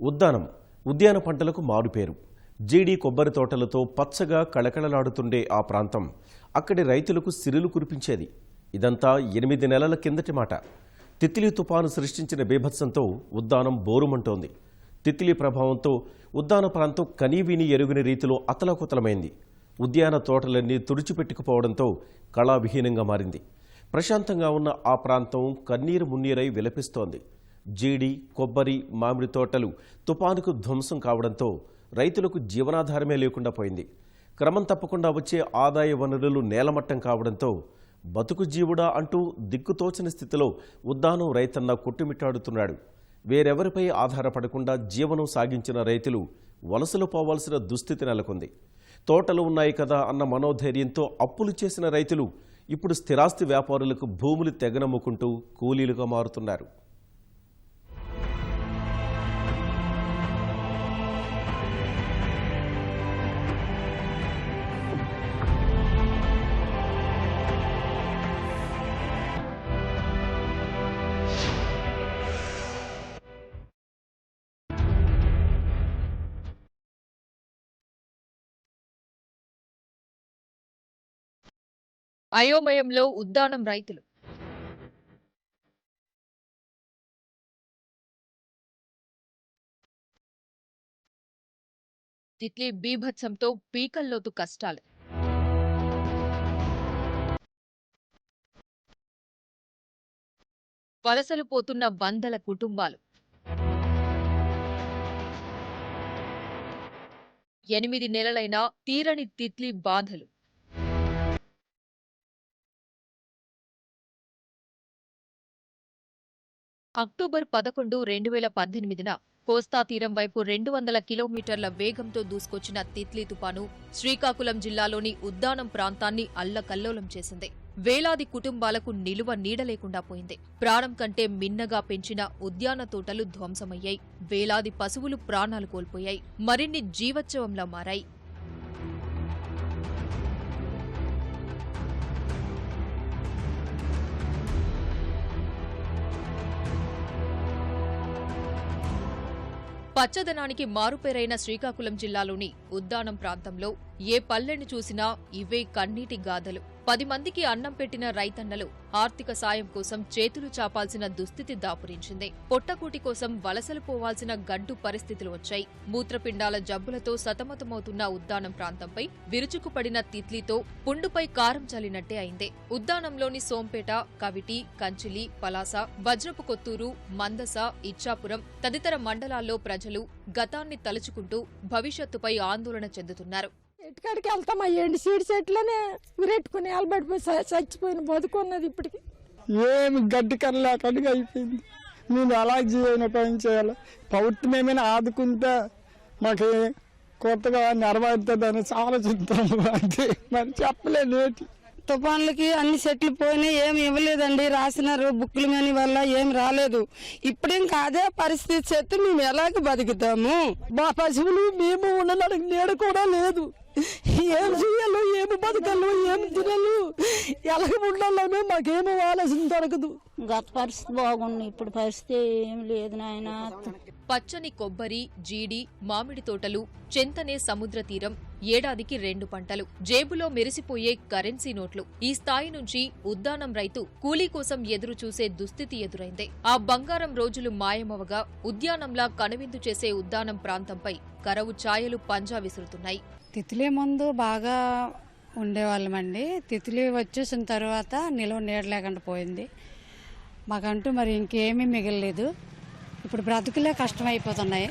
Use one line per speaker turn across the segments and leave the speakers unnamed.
ఉద్దానం ఉద్యాన పంటలకు మారుపేరు జీడి కొబ్బరి తోటలతో పచ్చగా కళకళలాడుతుండే ఆ ప్రాంతం అక్కడి రైతులకు సిరులు కురిపించేది. ఇదంతా ఎనిమిది నెలల కిందటి మాట. తిత్లీ తుపాను సృష్టించిన బీభత్సంతో ఉద్దానం బోరుమంటోంది. తిత్లీ ప్రభావంతో ఉద్దాన ప్రాంతం కనీవిని ఎరుగని రీతిలో అతలకుతలమైంది. ఉద్యాన తోటలన్నీ తుడిచిపెట్టుకుపోవడంతో కళావిహీనంగా మారింది. ప్రశాంతంగా ఉన్న ఆ ప్రాంతం కన్నీరు మున్నీరై విలపిస్తోంది. జీడి కొబ్బరి మామిడి తోటలు తుపానుకు ధ్వంసం కావడంతో రైతులకు జీవనాధారమే లేకుండా పోయింది. క్రమం తప్పకుండా వచ్చే ఆదాయ వనరులు నేలమట్టం కావడంతో బతుకు జీవుడా అంటూ దిక్కుతోచని స్థితిలో ఉద్దానం రైతన్న కొట్టుమిట్టాడుతున్నాడు. వేరెవరిపై ఆధారపడకుండా జీవనం సాగించిన రైతులు వలసలు పోవాల్సిన దుస్థితి నెలకొంది. తోటలు ఉన్నాయి కదా అన్న మనోధైర్యంతో అప్పులు చేసిన రైతులు ఇప్పుడు స్థిరాస్తి వ్యాపారులకు భూములు తెగనమ్ముకుంటూ కూలీలుగా మారుతున్నారు.
అయోమయంలో ఉద్దానం రైతులు. తిట్లీ బీభత్సంతో పీకల్లోతు కష్టాలు. వలసలు పోతున్న వందల కుటుంబాలు. ఎనిమిది నెలలైనా తీరని తిట్లీ బాధలు. అక్టోబర్ పదకొండు రెండు వేల పద్దెనిమిదిన కోస్తా తీరం వైపు రెండు వందల కిలోమీటర్ల వేగంతో దూసుకొచ్చిన తిత్లీ తుపాను శ్రీకాకుళం జిల్లాలోని ఉద్దానం ప్రాంతాన్ని అల్లకల్లోలం చేసింది. వేలాది కుటుంబాలకు నిలువ నీడ లేకుండా పోయింది. ప్రాణం కంటే మిన్నగా పెంచిన ఉద్యాన తోటలు ధ్వంసమయ్యాయి. వేలాది పశువులు ప్రాణాలు కోల్పోయాయి. మరిన్ని జీవోత్సవంలా మారాయి. పచ్చదనానికి మారుపేరైన శ్రీకాకుళం జిల్లాలోని ఉద్దానం ప్రాంతంలో ఏ పల్లెని చూసినా ఇవే కన్నీటి గాథలు. పది మందికి అన్నం పెట్టిన రైతన్నలు ఆర్థిక సాయం కోసం చేతులు చాపాల్సిన దుస్థితి దాపురించింది. పొట్టకూటి కోసం వలసలు పోవాల్సిన గడ్డు పరిస్థితులు వచ్చాయి. మూత్రపిండాల జబ్బులతో సతమతమవుతున్న ఉద్దానం ప్రాంతంపై విరుచుకుపడిన తిత్లీతో పుండుపై కారం చల్లినట్టే అయింది. ఉద్దానంలోని సోంపేట కవిటి కంచిలి పలాస వజ్రపు కొత్తూరు మందస ఇచ్చాపురం తదితర మండలాల్లో ప్రజలు గతాన్ని తలుచుకుంటూ భవిష్యత్తుపై ఆందోళన చెందుతున్నారు.
ఎటుకాడికి వెళ్తాం. ఆ ఎండి సీడ్ చెట్లనే ఉరెట్టుకుని అలబడిపోయి చచ్చిపోయిన బతుకున్నది ఇప్పటికి.
ఏమి గడ్డి కర్రలేకుండా అయిపోయింది. మేము ఎలా జీవన పని చేయాలి? ప్రభుత్వం ఏమైనా ఆదుకుంటే మాకు కొత్తగా నెరవేరుతుందని ఆలోచిస్తాము అంతే మరి చెప్పలేనేటి
తుఫాన్లకి అన్ని సెట్లు పోయినాయి ఏమి ఇవ్వలేదండి. రాసినారు బుక్కుల మీద వల్ల ఏమి రాలేదు. ఇప్పుడేం కాదే పరిస్థితి చెప్తే మేము ఎలాగ బతుకుతాము?
మా పశువులు మేము ఉండడానికి నీడ కూడా లేదు. ఏం చేయాలో ఏమి బతకాలో ఏమి తినాలో? ఎలాగ ఉండాలనో మాకేమో ఆలోచన దొరకదు.
గత పరిస్థితి బాగుంది. ఇప్పుడు పరిస్థితి ఏం లేదు నాయన.
పచ్చని కొబ్బరి జీడి మామిడి తోటలు చెంతనే సముద్ర తీరం ఏడాదికి రెండు పంటలు జేబులో మెరిసిపోయే కరెన్సీ నోట్లు. ఈ స్థాయి నుంచి ఉద్దానం రైతు కూలీ కోసం ఎదురు చూసే దుస్థితి ఎదురైంది. ఆ బంగారం రోజులు మాయమవగా ఉద్యానంలా కనువిందు చేసే ఉద్దానం ప్రాంతంపై కరవు ఛాయలు పంజా విసురుతున్నాయి.
తిత్లీ ముందు బాగా ఉండేవాళ్ళమండి. తిత్లీ వచ్చేసిన తర్వాత నిలువ నీడ లేకుండా పోయింది. మాకంటూ మరి ఇంకేమీ మిగలలేదు. ఇప్పుడు బ్రతుకులే కష్టమైపోతున్నాయి.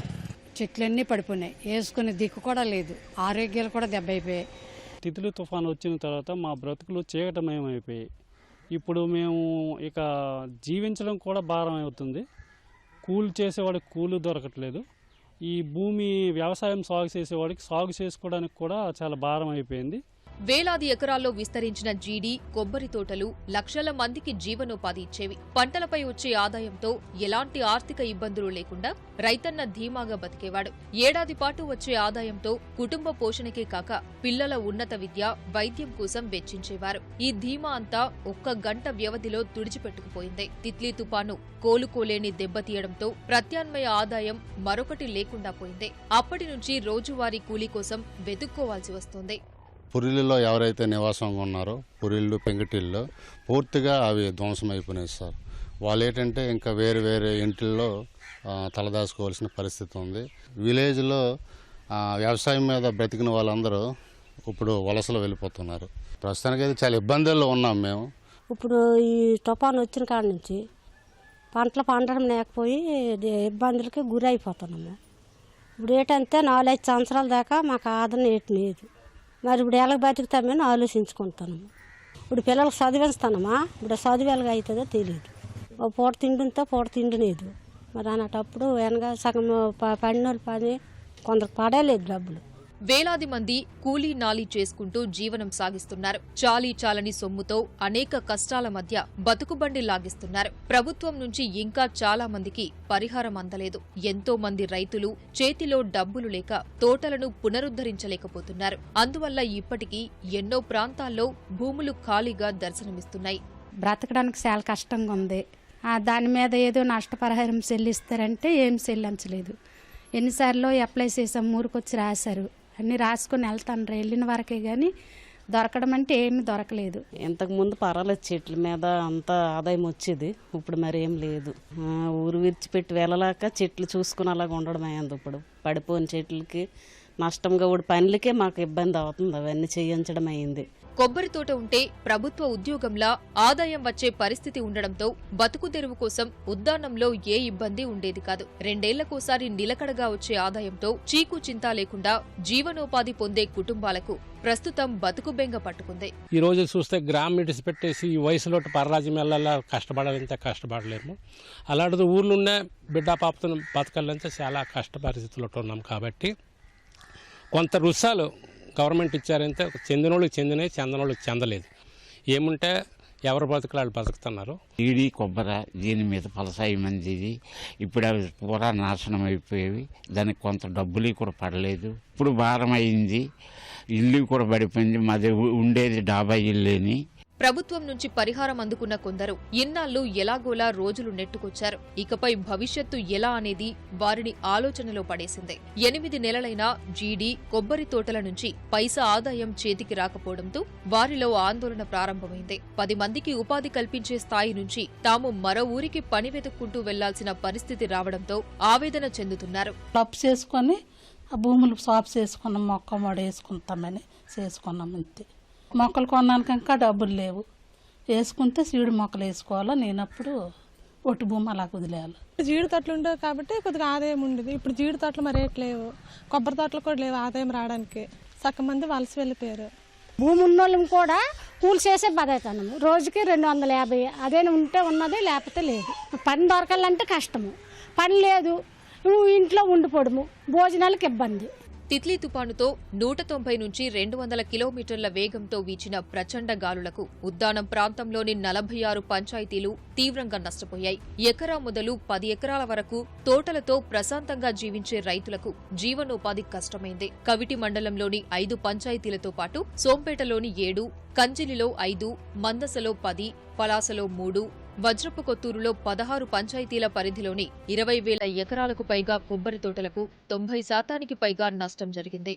చెట్లన్నీ పడిపోయినాయి. వేసుకునే దిక్కు కూడా లేదు. ఆరోగ్యాలు కూడా దెబ్బైపోయాయి.
తిత్లీ తుఫాను వచ్చిన తర్వాత మా బ్రతుకులు చీకటమయమైపోయాయి. ఇప్పుడు మేము ఇక జీవించడం కూడా భారం అవుతుంది కూలి చేసేవాడికి కూలి దొరకట్లేదు. ఈ భూమి వ్యవసాయం సాగు చేసేవాడికి సాగు చేసుకోవడానికి కూడా చాలా భారం అయిపోయింది.
వేలాది ఎకరాల్లో విస్తరించిన జీడి కొబ్బరి తోటలు లక్షల మందికి జీవనోపాధి ఇచ్చేవి. పంటలపై వచ్చే ఆదాయంతో ఎలాంటి ఆర్థిక ఇబ్బందులు లేకుండా రైతన్న ధీమాగా బతికేవాడు. ఏడాది పాటు వచ్చే ఆదాయంతో కుటుంబ పోషణకే కాక పిల్లల ఉన్నత విద్య వైద్యం కోసం వెచ్చించేవారు. ఈ ధీమా అంతా ఒక్క గంట వ్యవధిలో తుడిచిపెట్టుకుపోయింది. తిత్లీ తుపాను కోలుకోలేని దెబ్బతీయడంతో ప్రత్యామ్నాయ ఆదాయం మరొకటి లేకుండా పోయింది. అప్పటి నుంచి రోజువారీ కూలీ కోసం వెతుక్కోవాల్సి వస్తోంది.
పురిలిలో ఎవరైతే నివాసంగా ఉన్నారో పురిళ్ళు పెంకుటిళ్ళు పూర్తిగా అవి ధ్వంసం అయిపోయినాయి సార్. వాళ్ళు ఏంటంటే ఇంకా వేరే వేరే ఇంటిల్లో తలదాచుకోవాల్సిన పరిస్థితి ఉంది. విలేజ్లో వ్యవసాయం మీద బ్రతికిన వాళ్ళందరూ ఇప్పుడు వలసలు వెళ్ళిపోతున్నారు. ప్రస్తుతానికి అయితే చాలా ఇబ్బందుల్లో ఉన్నాం మేము.
ఇప్పుడు ఈ తుఫాన్ వచ్చిన కాడ నుంచి పంటలు పండడం లేకపోయి ఇబ్బందులకి గురి ఇప్పుడు ఏంటంటే నాలుగైదు సంవత్సరాల దాకా మాకు ఆదరణ ఏటి లేదు. మరి ఇప్పుడు ఎలా బతుకుతామని ఆలోచించుకుంటున్నాము ఇప్పుడు పిల్లలకు చదివిస్తానమ్మా. ఇప్పుడు చదువు ఎలాగ అవుతుందో తెలియదు ఓ పూట తిండితో పూట తిండలేదు మరి అన్నటప్పుడు వెనక సగం ప- పడిన వాళ్ళు పని కొందరు పడలేదు డబ్బులు.
వేలాది మంది కూలీ నాలీ చేసుకుంటూ జీవనం సాగిస్తున్నారు. చాలీ చాలని సొమ్ముతో అనేక కష్టాల మధ్య బతుకుబండి లాగిస్తున్నారు. ప్రభుత్వం నుంచి ఇంకా చాలా మందికి పరిహారం అందలేదు. ఎంతో మంది రైతులు చేతిలో డబ్బులు లేక తోటలను పునరుద్ధరించలేకపోతున్నారు. అందువల్ల ఇప్పటికీ ఎన్నో ప్రాంతాల్లో భూములు ఖాళీగా దర్శనమిస్తున్నాయి.
బ్రతకడానికి చాలా కష్టంగా ఉంది. ఆ, దాని మీద ఏదో నష్టపరిహారం చెల్లిస్తారంటే ఏం చెల్లించలేదు ఎన్నిసార్లు అప్లై చేసాం ఊరికొచ్చి రాశారు. అన్నీ రాసుకొని వెళ్తాను వెళ్ళిన వరకే కానీ దొరకడం అంటే ఏమీ దొరకలేదు.
ఇంతకుముందు పర్వాలేదు చెట్ల మీద అంత ఆదాయం వచ్చేది. ఇప్పుడు మరి ఏం లేదు. ఊరు విరిచిపెట్టి వెళ్ళలేక చెట్లు చూసుకుని అలాగ ఉండడం అయింది ఇప్పుడు. పడిపోయిన చెట్లకి నష్టంగా ఇప్పుడు పనులకే మాకు ఇబ్బంది అవుతుంది. అవన్నీ చేయించడం అయింది.
కొబ్బరి తోట ఉంటే ప్రభుత్వ ఉద్యోగంలా ఆదాయం వచ్చే పరిస్థితి ఉండడంతో బతుకు తెరువు కోసం ఉద్దానంలో ఏ ఇబ్బంది ఉండేది కాదు. రెండేళ్ళకోసారి నిలకడగా వచ్చే ఆదాయంతో చీకు చింతా లేకుండా జీవనోపాధి పొందే కుటుంబాలకు ప్రస్తుతం బతుకు బెంగ పట్టుకుంది.
ఈ రోజు చూస్తే గ్రామీణ ఇడిసి పెట్టేసి ఈ వయసులో పరరాజ్యం వెళ్ళాలా కష్టపడాలంత కష్టపడలేము. అలాంటిది ఊర్లోనే బిడ్డ పాపతో బతకాలంటే చాలా కష్ట పరిస్థితుల్లో ఉన్నాం కాబట్టి కొంత రుసాలు గవర్నమెంట్ ఇచ్చారంటే చెందినోళ్ళకి చెందినవి చెందనోళ్ళకి చెందలేదు. ఏముంటే ఎవరు బతుకులు వాళ్ళు బతుకుతున్నారు.
ఈడి కొబ్బరి దీని మీద ఫలసాయి మందిది. ఇప్పుడు అవి పూరా నాశనం అయిపోయేవి. దానికి కొంత డబ్బులు కూడా పడలేదు. ఇప్పుడు భారం అయింది. ఇల్లు కూడా పడిపోయింది. మాది ఉండేది డాబా ఇల్లేని.
ప్రభుత్వం నుంచి పరిహారం అందుకున్న కొందరు ఇన్నాళ్ళు ఎలాగోలా రోజులు నెట్టుకొచ్చారు. ఇకపై భవిష్యత్తు ఎలా అనేది వారిని ఆలోచనలో పడేసింది. ఎనిమిది నెలలైనా జీడీ కొబ్బరి తోటల నుంచి పైసా ఆదాయం చేతికి రాకపోవడంతో వారిలో ఆందోళన ప్రారంభమైంది. పది మందికి ఉపాధి కల్పించే స్థాయి నుంచి తాము మరో ఊరికి పని వెతుక్కుంటూ వెళ్ళాల్సిన పరిస్థితి రావడంతో ఆవేదన చెందుతున్నారు.
అప్పు చేసుకొని ఆ భూములు సాఫ్ చేసుకున్నాం మొక్క మడేసుకుంటామని చేసుకున్నాం అంతే. మొక్కలు కొన్నానికి ఇంకా డబ్బులు లేవు. వేసుకుంటే సీడు మొక్కలు వేసుకోవాలా? నేనప్పుడు ఒట్టు భూమి అలా వదిలేయాలి
జీడి తోటలు ఉండేవి కాబట్టి కొద్దిగా ఆదాయం ఉండేది. ఇప్పుడు జీడి తోటలు మరి రేట్ లేవు. కొబ్బరి తోటలు కూడా లేవు ఆదాయం రావడానికి. సగం మంది వలస వెళ్ళిపోయారు.
భూమి ఉన్నోళ్ళం కూడా కూలి చేసే బతుకుతున్నాము రోజుకి రెండు వందల యాభై అదే ఉంటే ఉన్నది లేకపోతే లేదు. పని దొరకాలంటే కష్టము. పని లేదు నువ్వు ఇంట్లో ఉండిపోవడము. భోజనాలకు ఇబ్బంది.
తిత్లీ తుపానుతో నూట తొంభై నుంచి రెండు వందల కిలోమీటర్ల వేగంతో వీచిన ప్రచండ గాలులకు ఉద్దానం ప్రాంతంలోని నలభై ఆరు పంచాయతీలు తీవ్రంగా నష్టపోయాయి. ఎకరా మొదలు పది ఎకరాల వరకు తోటలతో ప్రశాంతంగా జీవించే రైతులకు జీవనోపాధి కష్టమైంది. కవిటి మండలంలోని ఐదు పంచాయతీలతో పాటు సోంపేటలోని ఏడు కంజిలిలో ఐదు మందసలో పది పలాసలో మూడు వజ్రపు కొత్తూరులో పదహారు పంచాయతీల పరిధిలోని ఇరవై వేల ఎకరాలకు పైగా కొబ్బరి తోటలకు తొంభై శాతానికి పైగా నష్టం జరిగింది.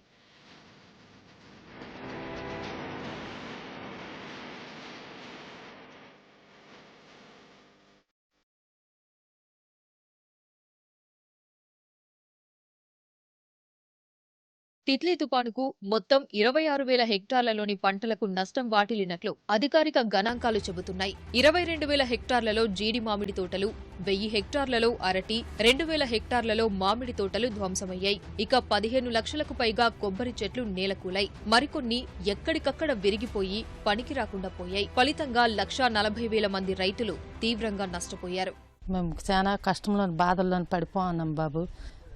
తిత్లీ తుపానుకు మొత్తం ఇరవై ఆరు వేల హెక్టార్లలోని పంటలకు నష్టం వాటిల్లినట్లు అధికారిక గణాంకాలు చెబుతున్నాయి. ఇరవై రెండు వేల హెక్టార్లలో జీడి మామిడి తోటలు వెయ్యి హెక్టార్లలో అరటి రెండు వేల హెక్టార్లలో మామిడి తోటలు ధ్వంసమయ్యాయి. ఇక పదిహేను లక్షలకు పైగా కొబ్బరి చెట్లు నేలకూలాయి. మరికొన్ని ఎక్కడికక్కడ విరిగిపోయి పనికి రాకుండా పోయాయి. ఫలితంగా లక్షా నలభై వేల మంది రైతులు తీవ్రంగా నష్టపోయారు.
మేము చాలా కష్టంలో బాధల్లో పడిపోన్నాం బాబు.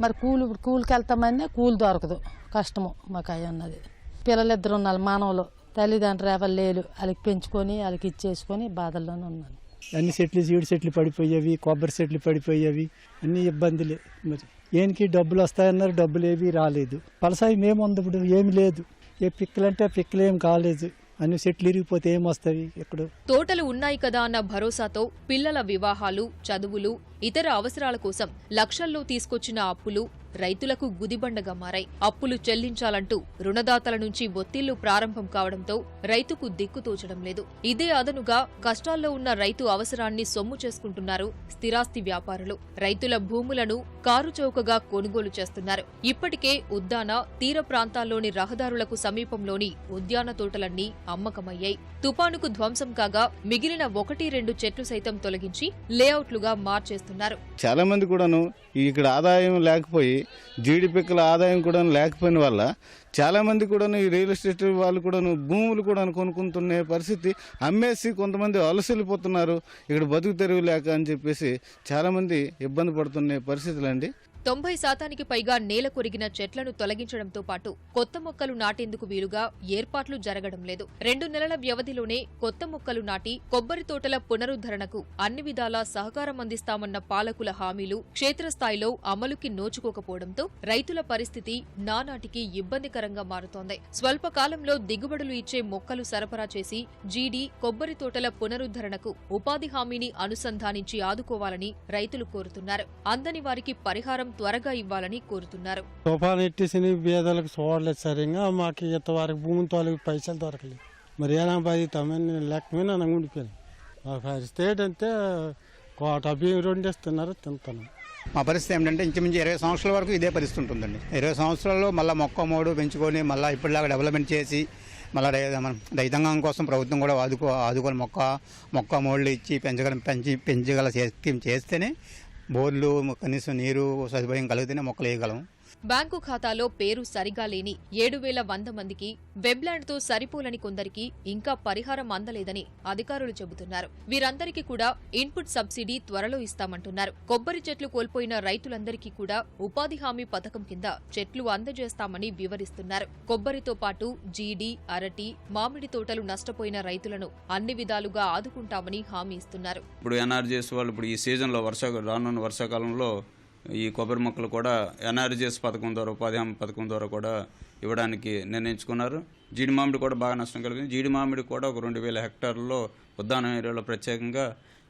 మరి కూలి కూలికి వెళ్తామని కూలి దొరకదు. కష్టము మాకు అయి ఉన్నది పిల్లలిద్దరు ఉన్నారు మానవులు.
తల్లిదండ్రులు ఎవరు లేరు. వాళ్ళకి పెంచుకొని వాళ్ళకి ఇచ్చేసుకొని బాధల్లోనే ఉన్నాను
అన్ని చెట్లు జీడి చెట్లు పడిపోయేవి కొబ్బరి చెట్లు పడిపోయేవి అన్ని ఇబ్బందులే మరి. ఏనికి డబ్బులు వస్తాయన్నారు డబ్బులు ఏవి రాలేదు. పలసాయి మేము ఉంది ఇప్పుడు ఏమి లేదు. ఏ పిక్కలంటే పిక్కలు ఏం కాలేదు. అన్ని చెట్లు ఇరిగిపోతే ఏమొస్తాయి ఇక్కడ
తోటలు ఉన్నాయి కదా అన్న భరోసాతో పిల్లల వివాహాలు చదువులు ఇతర అవసరాల కోసం లక్షల్లో తీసుకొచ్చిన అప్పులు రైతులకు గుదిబండగా మారాయి. అప్పులు చెల్లించాలంటూ రుణదాతల నుంచి ఒత్తిళ్ళు ప్రారంభం కావడంతో రైతుకు దిక్కుతోచడం లేదు. ఇదే అదనుగా కష్టాల్లో ఉన్న రైతు అవసరాన్ని సొమ్ము చేసుకుంటున్నారు స్థిరాస్తి వ్యాపారులు. రైతుల భూములను కారు చౌకగా కొనుగోలు చేస్తున్నారు. ఇప్పటికే ఉద్దాన తీర ప్రాంతాల్లోని రహదారులకు సమీపంలోని ఉద్యాన తోటలన్నీ అమ్మకమయ్యాయి. తుపానుకు ధ్వంసం కాగా మిగిలిన ఒకటి రెండు చెట్లు సైతం తొలగించి లేఅవుట్లుగా మార్చేస్తున్నారు.
చాలా మంది కూడాను ఇక్కడ ఆదాయం లేకపోయి జీడి పిక్కల ఆదాయం కూడా లేకపోయిన వల్ల చాలామంది కూడాను ఈ రియల్ ఎస్టేట్ వాళ్ళు కూడాను భూములు కూడా కొనుక్కుంటున్న పరిస్థితి. అమ్మేసి కొంతమంది వలసెళ్ళిపోతున్నారు ఇక్కడ బతుకు తెరువు లేక అని చెప్పేసి చాలామంది ఇబ్బంది పడుతున్న పరిస్థితులండి.
తొంభై శాతానికి పైగా నేల కొరిగిన చెట్లను తొలగించడంతో పాటు కొత్త మొక్కలు నాటేందుకు వీలుగా ఏర్పాట్లు జరగడం లేదు. రెండు నెలల వ్యవధిలోనే కొత్త మొక్కలు నాటి కొబ్బరి తోటల పునరుద్ధరణకు అన్ని విధాలా సహకారం అందిస్తామన్న పాలకుల హామీలు క్షేత్రస్థాయిలో అమలుకి నోచుకోకపోవడంతో రైతుల పరిస్థితి నానాటికి ఇబ్బందికరంగా మారుతోంది. స్వల్పకాలంలో దిగుబడులు ఇచ్చే మొక్కలు సరఫరా చేసి జీడి కొబ్బరి తోటల పునరుద్ధరణకు ఉపాధి హామీని అనుసంధానించి ఆదుకోవాలని రైతులు కోరుతున్నారు. అందని వారికి పరిహారం త్వరగా ఇవ్వాలని కోరుతున్నారు.
తుఫాన్ ఎట్టేసిన బీదలకు చూడలేదు సరిగా మాకు ఇంతవరకు భూమి తోలికి పైసలు దొరకలేదు. మరి ఏనా బాధితామని లెక్కమే నన్ను ఉండిపోయాను మా పరిస్థితి అంటే కోట బియ్యం రెండు ఇస్తున్నారు తింటున్నాం.
మా పరిస్థితి ఏంటంటే ఇంచుమించు ఇరవై సంవత్సరాల వరకు ఇదే పరిస్థితి ఉంటుందండి. ఇరవై సంవత్సరాల్లో మళ్ళీ మొక్క మోడు పెంచుకొని మళ్ళీ ఇప్పటిలాగా డెవలప్మెంట్ చేసి మళ్ళీ మన రైతాంగం కోసం ప్రభుత్వం కూడా ఆదుకో ఆదుకొని మొక్క మొక్క మోళ్ళు ఇచ్చి పెంచగల పెంచి పెంచగల శక్తి చేస్తేనే బోర్లు కనీసం నీరు సదుపాయం కలిగితేనే మొక్కలు వేయగలం
బ్యాంకు ఖాతాలో పేరు సరిగా లేని ఏడు వేల వంద మందికి వెబ్లాండ్తో సరిపోలని కొందరికి ఇంకా పరిహారం అందలేదని అధికారులు చెబుతున్నారు. వీరందరికీ కూడా ఇన్పుట్ సబ్సిడీ త్వరలో ఇస్తామంటున్నారు. కొబ్బరి చెట్లు కోల్పోయిన రైతులందరికీ కూడా ఉపాధి హామీ పథకం కింద చెట్లు అందజేస్తామని వివరిస్తున్నారు. కొబ్బరితో పాటు జీడి అరటి మామిడి తోటలు నష్టపోయిన రైతులను అన్ని విధాలుగా ఆదుకుంటామని హామీ ఇస్తున్నారు.
ఇప్పుడు ఎన్ఆర్జీఎస్ వాళ్ళు ఇప్పుడు ఈ సీజన్లో వర్ష రానున్న వర్షాకాలంలో ఈ కొబ్బరి మొక్కలు కూడా ఎన్ఆర్జీఎస్ పథకం ద్వారా ఉపాధి హామీ పథకం ద్వారా కూడా ఇవ్వడానికి నిర్ణయించుకున్నారు. జీడి మామిడి కూడా బాగా నష్టం కలిగింది. జీడి మామిడి కూడా ఒక రెండు వేల హెక్టార్లలో ఉద్దానం ఏరియాలో ప్రత్యేకంగా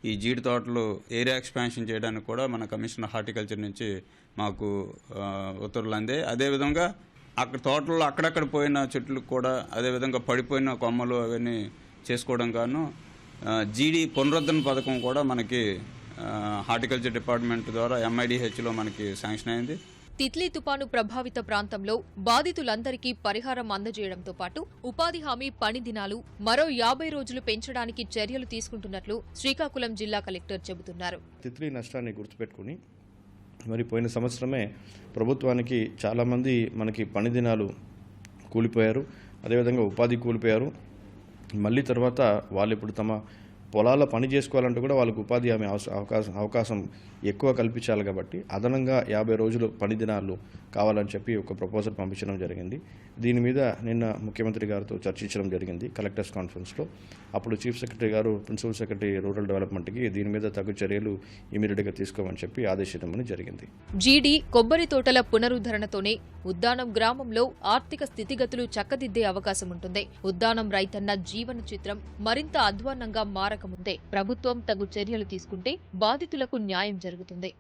ఈ జీడి తోటలు ఏరియా ఎక్స్పాన్షన్ చేయడానికి కూడా మన కమిషనర్ హార్టికల్చర్ నుంచి మాకు ఉత్తర్వులు అందాయి. అదేవిధంగా అక్కడ తోటల్లో అక్కడక్కడ పోయిన చెట్లకు కూడా అదేవిధంగా పడిపోయిన కొమ్మలు అవన్నీ చేసుకోవడం గాను జీడి పునరుద్ధరణ పథకం కూడా మనకి హార్టికల్చర్ డిపార్ట్మెంట్ ద్వారా ఎంఐడిహెచ్లో మనకి శాంక్షన్ అయింది.
తిత్లీ తుపాను ప్రభావిత ప్రాంతంలో బాధితులందరికీ పరిహారం అందజేయడంతో పాటు ఉపాధి హామీ పని దినాలు మరో యాభై రోజులు పెంచడానికి చర్యలు తీసుకుంటున్నట్లు శ్రీకాకుళం జిల్లా కలెక్టర్ చెబుతున్నారు.
తిత్లీ నష్టాన్ని గుర్తుపెట్టుకుని మరి పోయిన సంవత్సరమే ప్రభుత్వానికి చాలామంది మనకి పని దినాలు కూలిపోయారు. అదేవిధంగా ఉపాధి కూలిపోయారు. మళ్ళీ తర్వాత వాళ్ళు ఇప్పుడు తమ పొలాల్లో పని చేసుకోవాలంటే కూడా వాళ్ళకు ఉపాధి హామీ అవస- అవకాశం అవకాశం ఎక్కువ కల్పించాలి కాబట్టి అదనంగా యాభై రోజులు పని దినాలు కావాలని చెప్పి ఒక ప్రపోజల్ పంపించడం జరిగింది. దీని మీద నిన్న ముఖ్యమంత్రి గారితో చర్చించడం జరిగింది కలెక్టర్స్ కాన్ఫరెన్స్లో. అప్పుడు చీఫ్ సెక్రటరీ గారు ప్రిన్సిపల్ సెక్రటరీ రూరల్ డెవలప్మెంట్కి దీని మీద తగు చర్యలు ఇమీడియట్గా తీసుకోమని చెప్పి ఆదేశించడం జరిగింది.
జీడి కొబ్బరి తోటల పునరుద్ధరణతోనే ఉద్దానం గ్రామంలో ఆర్థిక స్థితిగతులు చక్కదిద్దే అవకాశం ఉంటుంది. ఉద్దానం రైతన్న జీవన చిత్రం మరింత అధ్వాన్నంగా మారకముందే. ప్రభుత్వం తగు చర్యలు తీసుకుంటే బాధితులకు న్యాయం జరుగుతుంది.